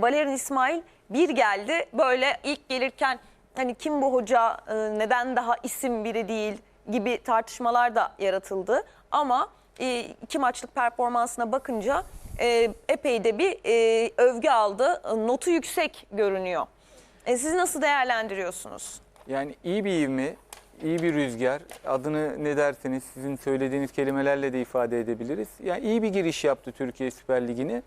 Valerian İsmail bir geldi böyle ilk gelirken hani kim bu hoca neden daha isim biri değil gibi tartışmalar da yaratıldı. Ama iki maçlık performansına bakınca e, epey de bir e, övgü aldı. Notu yüksek görünüyor. E, siz nasıl değerlendiriyorsunuz? Yani iyi bir ivme, iyi bir rüzgar. Adını ne derseniz sizin söylediğiniz kelimelerle de ifade edebiliriz. Yani iyi bir giriş yaptı Türkiye Süper Ligi'ne.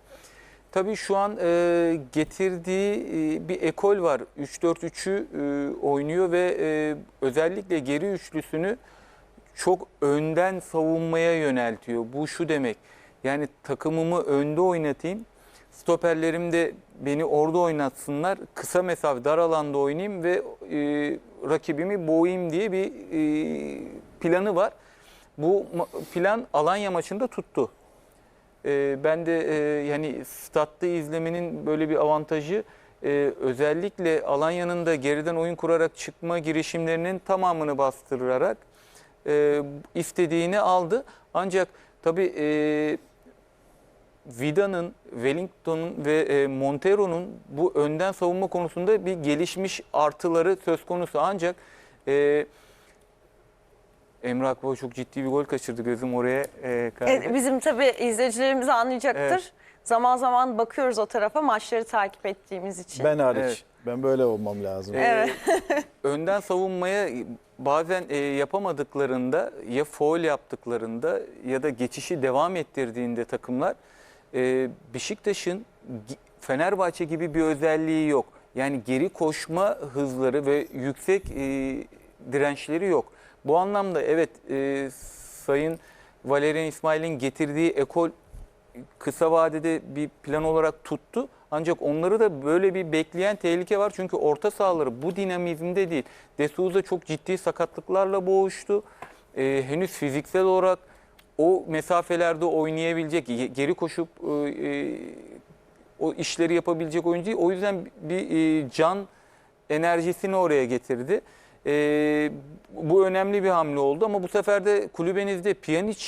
Tabii şu an e, getirdiği e, bir ekol var. 3-4-3'ü e, oynuyor ve e, özellikle geri üçlüsünü çok önden savunmaya yöneltiyor. Bu şu demek. Yani takımımı önde oynatayım. Stoperlerim de beni orada oynatsınlar. Kısa mesafe dar alanda oynayayım ve e, rakibimi boğayım diye bir e, planı var. Bu plan Alanya maçında tuttu. E, ben de e, yani statta izlemenin böyle bir avantajı e, özellikle Alanya'nın da geriden oyun kurarak çıkma girişimlerinin tamamını bastırarak e, istediğini aldı. Ancak tabii e, Vida'nın, Wellington'un ve e, Montero'nun bu önden savunma konusunda bir gelişmiş artıları söz konusu. Ancak e, Emre Akbaba çok ciddi bir gol kaçırdı gözüm oraya e, kaydı. E, bizim tabii izleyicilerimiz anlayacaktır. Evet. Zaman zaman bakıyoruz o tarafa maçları takip ettiğimiz için. Ben hariç. Evet. Ben böyle olmam lazım. Ee, Evet. önden savunmaya bazen e, yapamadıklarında ya foul yaptıklarında ya da geçişi devam ettirdiğinde takımlar e, Beşiktaş'ın Fenerbahçe gibi bir özelliği yok. Yani geri koşma hızları ve yüksek e, dirençleri yok. Bu anlamda evet e, Sayın Valerian İsmail'in getirdiği ekol kısa vadede bir plan olarak tuttu. Ancak onları da böyle bir bekleyen tehlike var. Çünkü orta sahaları bu dinamizmde değil. De Souza çok ciddi sakatlıklarla boğuştu. Ee, henüz fiziksel olarak o mesafelerde oynayabilecek, ge- geri koşup e, e, o işleri yapabilecek oyuncu değil. O yüzden bir e, can enerjisini oraya getirdi. E, bu önemli bir hamle oldu ama bu sefer de kulübenizde Pjanic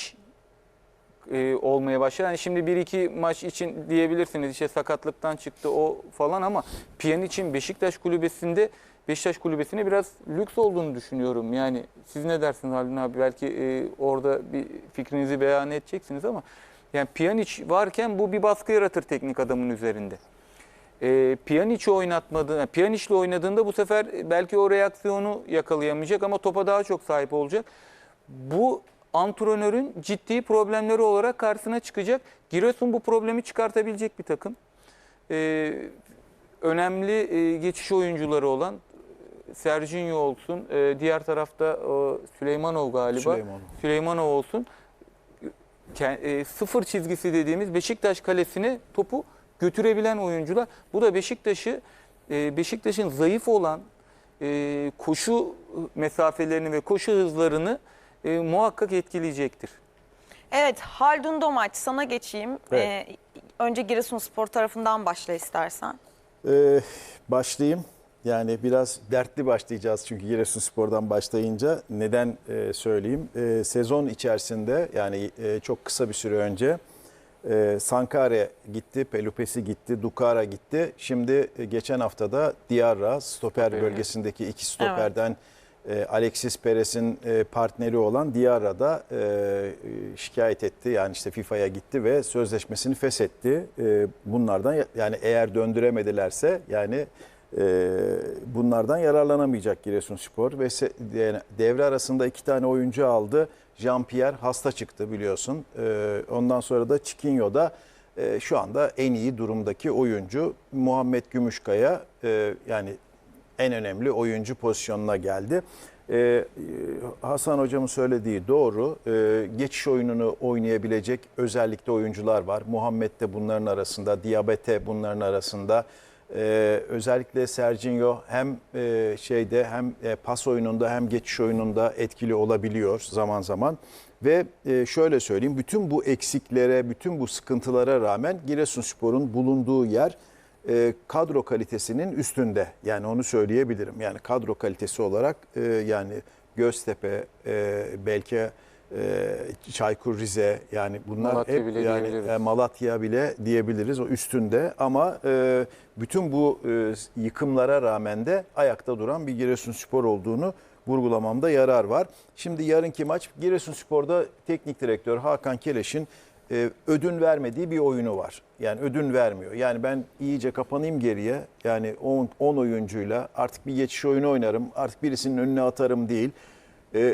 e, olmaya başladı. Yani şimdi bir iki maç için diyebilirsiniz işte sakatlıktan çıktı o falan ama Pjanic'in Beşiktaş kulübesinde Beşiktaş kulübesine biraz lüks olduğunu düşünüyorum. Yani siz ne dersiniz Haldun abi? Belki e, orada bir fikrinizi beyan edeceksiniz ama yani Pjanic varken bu bir baskı yaratır teknik adamın üzerinde. E, Pjanic'i oynatmadı, yani Pjanic'le oynadığında bu sefer belki o reaksiyonu yakalayamayacak ama topa daha çok sahip olacak. Bu antrenörün ciddi problemleri olarak karşısına çıkacak. Giresun bu problemi çıkartabilecek bir takım. Ee, önemli e, geçiş oyuncuları olan e, Serginho olsun, e, diğer tarafta e, Süleymanov galiba. Süleymanov. Süleymanov olsun. Ke- e, sıfır çizgisi dediğimiz Beşiktaş kalesine topu götürebilen oyuncular. Bu da Beşiktaş'ı e, Beşiktaş'ın zayıf olan e, koşu mesafelerini ve koşu hızlarını e, muhakkak etkileyecektir. Evet Haldun Domaç sana geçeyim. Evet. Ee, önce Giresunspor tarafından başla istersen. Ee, başlayayım. Yani biraz dertli başlayacağız çünkü Giresunspor'dan başlayınca neden e, söyleyeyim? E, sezon içerisinde yani e, çok kısa bir süre önce e, Sankare gitti, Pelupesi gitti, Dukara gitti. Şimdi e, geçen haftada Diarra stoper Stoper, evet. bölgesindeki iki stoperden e, Alexis Perez'in e, partneri olan Diarra da e, e, şikayet etti. Yani işte FIFA'ya gitti ve sözleşmesini feshetti. E, bunlardan ya- yani eğer döndüremedilerse yani e, bunlardan yararlanamayacak Giresunspor ve se- yani devre arasında iki tane oyuncu aldı. Jean-Pierre hasta çıktı biliyorsun. E, ondan sonra da Chiquinho da e, şu anda en iyi durumdaki oyuncu. Muhammed Gümüşkaya e, yani en önemli oyuncu pozisyonuna geldi. Ee, Hasan hocamın söylediği doğru. Ee, geçiş oyununu oynayabilecek özellikle oyuncular var. Muhammed de bunların arasında, Diabete bunların arasında. Ee, özellikle Serginho hem e, şeyde hem e, pas oyununda hem geçiş oyununda etkili olabiliyor zaman zaman. Ve e, şöyle söyleyeyim bütün bu eksiklere, bütün bu sıkıntılara rağmen Giresunspor'un bulunduğu yer e, kadro kalitesinin üstünde. Yani onu söyleyebilirim. Yani kadro kalitesi olarak e, yani Göztepe, e, belki Çaykur Rize yani bunlar Malatya hep bile yani e, Malatya bile diyebiliriz o üstünde ama e, bütün bu e, yıkımlara rağmen de ayakta duran bir Giresunspor olduğunu vurgulamamda yarar var. Şimdi yarınki maç Giresunspor'da teknik direktör Hakan Keleş'in ödün vermediği bir oyunu var. Yani ödün vermiyor. Yani ben iyice kapanayım geriye. Yani 10 oyuncuyla artık bir geçiş oyunu oynarım. Artık birisinin önüne atarım değil.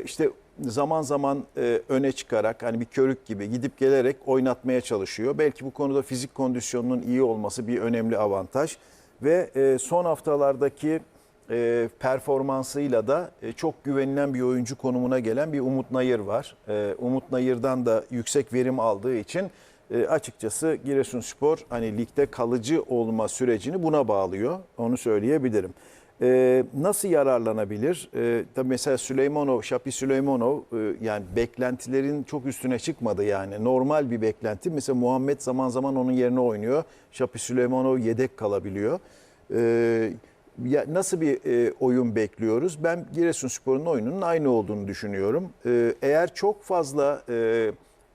İşte zaman zaman e, öne çıkarak hani bir körük gibi gidip gelerek oynatmaya çalışıyor. Belki bu konuda fizik kondisyonunun iyi olması bir önemli avantaj. Ve e, son haftalardaki e, performansıyla da e, çok güvenilen bir oyuncu konumuna gelen bir Umut Nayır var. E, Umut Nayır'dan da yüksek verim aldığı için e, açıkçası Giresunspor hani ligde kalıcı olma sürecini buna bağlıyor. Onu söyleyebilirim. E, nasıl yararlanabilir? E, tabii mesela Süleymanov, Şapi Süleymanov e, yani beklentilerin çok üstüne çıkmadı yani. Normal bir beklenti. Mesela Muhammed zaman zaman onun yerine oynuyor. Şapi Süleymanov yedek kalabiliyor. E, ya nasıl bir e, oyun bekliyoruz? Ben Giresunspor'un oyununun aynı olduğunu düşünüyorum. E, eğer çok fazla e,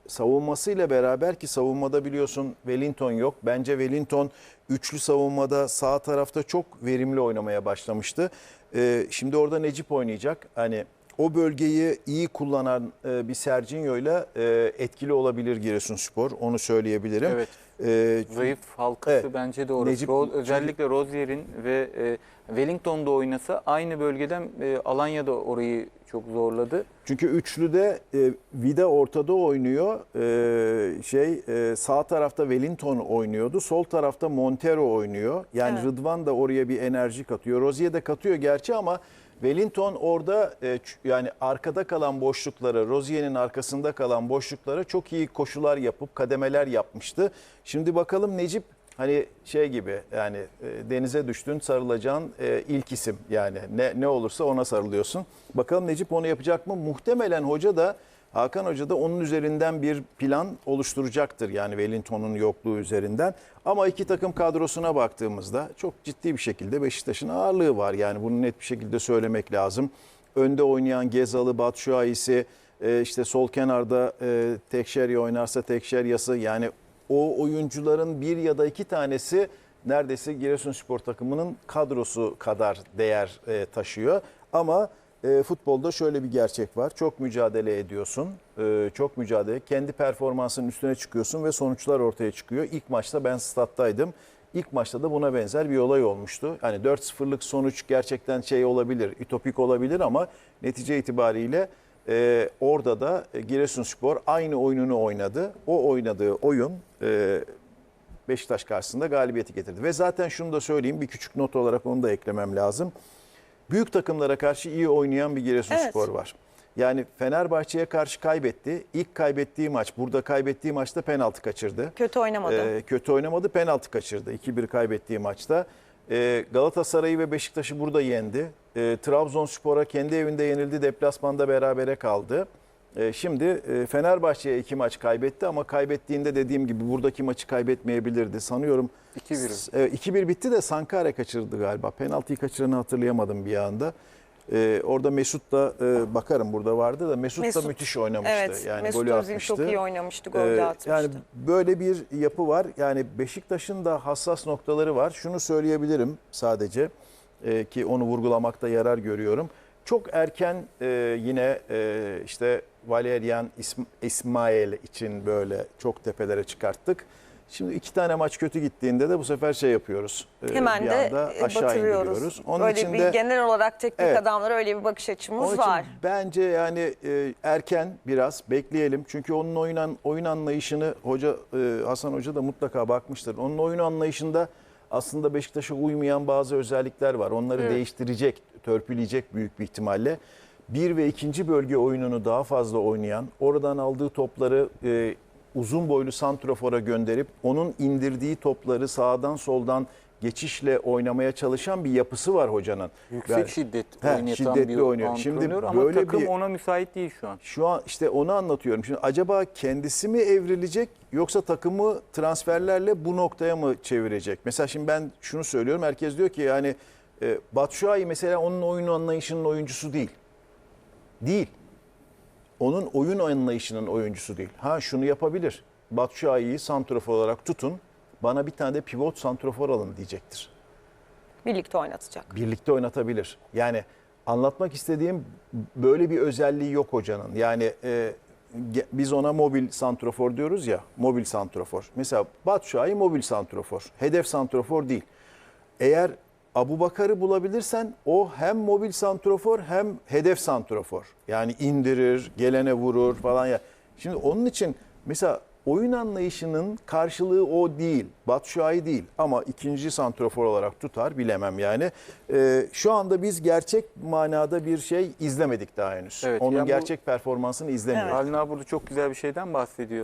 savunmasıyla beraber ki savunmada biliyorsun Wellington yok. Bence Wellington üçlü savunmada sağ tarafta çok verimli oynamaya başlamıştı. E, şimdi orada Necip oynayacak. Hani o bölgeyi iyi kullanan e, bir Serginho'yla e, etkili olabilir Giresunspor. Onu söyleyebilirim. Evet. E, Zayıf halkası Evet. bence orası. Necip- Ro- özellikle Rozier'in ve e, Wellington'da oynasa aynı bölgeden e, Alanya'da orayı çok zorladı. Çünkü üçlüde e, Vida ortada oynuyor. E, şey e, sağ tarafta Wellington oynuyordu. Sol tarafta Montero oynuyor. Yani Evet. Rıdvan da oraya bir enerji katıyor. Rozier de katıyor gerçi ama Wellington orada e, yani arkada kalan boşlukları, Rozier'in arkasında kalan boşluklara çok iyi koşular yapıp kademeler yapmıştı. Şimdi bakalım Necip hani şey gibi yani e, denize düştün sarılacağın e, ilk isim yani ne ne olursa ona sarılıyorsun. Bakalım Necip onu yapacak mı? Muhtemelen hoca da Hakan Hoca da onun üzerinden bir plan oluşturacaktır. Yani Wellington'un yokluğu üzerinden. Ama iki takım kadrosuna baktığımızda çok ciddi bir şekilde Beşiktaş'ın ağırlığı var. Yani bunu net bir şekilde söylemek lazım. Önde oynayan Gezalı, Batshuayi'si, e, işte sol kenarda e, Tekşeri oynarsa Tekşeryası yani o oyuncuların bir ya da iki tanesi neredeyse Giresunspor takımının kadrosu kadar değer e, taşıyor. Ama e, futbolda şöyle bir gerçek var. Çok mücadele ediyorsun. E, çok mücadele. Kendi performansının üstüne çıkıyorsun ve sonuçlar ortaya çıkıyor. İlk maçta ben stat'taydım. İlk maçta da buna benzer bir olay olmuştu. Hani 4-0'lık sonuç gerçekten şey olabilir, ütopik olabilir ama netice itibariyle e, orada da Giresunspor aynı oyununu oynadı. O oynadığı oyun e, Beşiktaş karşısında galibiyeti getirdi. Ve zaten şunu da söyleyeyim bir küçük not olarak onu da eklemem lazım. Büyük takımlara karşı iyi oynayan bir Giresunspor Evet. var. Yani Fenerbahçe'ye karşı kaybetti. İlk kaybettiği maç, burada kaybettiği maçta penaltı kaçırdı. Kötü oynamadı. Ee, kötü oynamadı, penaltı kaçırdı 2-1 kaybettiği maçta. Ee, Galatasaray'ı ve Beşiktaş'ı burada yendi. Ee, Trabzonspor'a kendi evinde yenildi, deplasmanda berabere kaldı. Ee, şimdi e, Fenerbahçe'ye iki maç kaybetti ama kaybettiğinde dediğim gibi buradaki maçı kaybetmeyebilirdi. Sanıyorum 2-1. e, 2-1 bitti de Sankare kaçırdı galiba. Penaltıyı kaçıranı hatırlayamadım bir anda. Ee, orada Mesut da e, bakarım burada vardı da Mesut, Mesut, da müthiş oynamıştı. evet, yani Mesut golü Özil atmıştı. çok iyi oynamıştı, Ee, de atmıştı. Yani böyle bir yapı var. Yani Beşiktaş'ın da hassas noktaları var. Şunu söyleyebilirim sadece e, ki onu vurgulamakta yarar görüyorum. Çok erken e, yine e, işte Valerian İsm- İsmail için böyle çok tepelere çıkarttık. Şimdi iki tane maç kötü gittiğinde de bu sefer şey yapıyoruz. e, Hemen bir de anda e, aşağı batırıyoruz. indiriyoruz. Onun Böyle için bir de genel olarak teknik Evet. adamlara öyle bir bakış açımız onun için var. bence yani e, erken biraz bekleyelim. Çünkü onun oyun, oyun anlayışını hoca e, Hasan Hoca da mutlaka bakmıştır. Onun oyun anlayışında aslında Beşiktaş'a uymayan bazı özellikler var. Onları Evet. değiştirecek, törpüleyecek büyük bir ihtimalle. Bir ve ikinci bölge oyununu daha fazla oynayan, oradan aldığı topları e, uzun boylu santrofora gönderip onun indirdiği topları sağdan soldan geçişle oynamaya çalışan bir yapısı var hocanın. Yüksek Yani- şiddet He, oynatan şiddetli bir oynuyor. Şimdi ama böyle takım bir- ona müsait değil şu an. Şu an işte onu anlatıyorum. Şimdi acaba kendisi mi evrilecek yoksa takımı transferlerle bu noktaya mı çevirecek? Mesela şimdi ben şunu söylüyorum. Herkes diyor ki yani e, Batshuayi mesela onun oyun anlayışının oyuncusu değil. Değil. onun oyun anlayışının oyuncusu değil. Ha şunu yapabilir. Batshuayi'yi santrofor olarak tutun. Bana bir tane de pivot santrofor alın diyecektir. Birlikte oynatacak. Birlikte oynatabilir. Yani anlatmak istediğim böyle bir özelliği yok hocanın. Yani e, biz ona mobil santrofor diyoruz ya, mobil santrofor. Mesela Batshuayi mobil santrofor, hedef santrofor değil. Eğer Abu Bakar'ı bulabilirsen o hem mobil santrofor hem hedef santrofor. Yani indirir, gelene vurur falan ya. Şimdi onun için mesela oyun anlayışının karşılığı o değil. Batshuayi değil ama ikinci santrofor olarak tutar bilemem yani. Ee, şu anda biz gerçek manada bir şey izlemedik daha henüz. Evet, Onun yani bu- gerçek performansını izlemiyoruz. Halil abi burada çok güzel bir şeyden bahsediyor.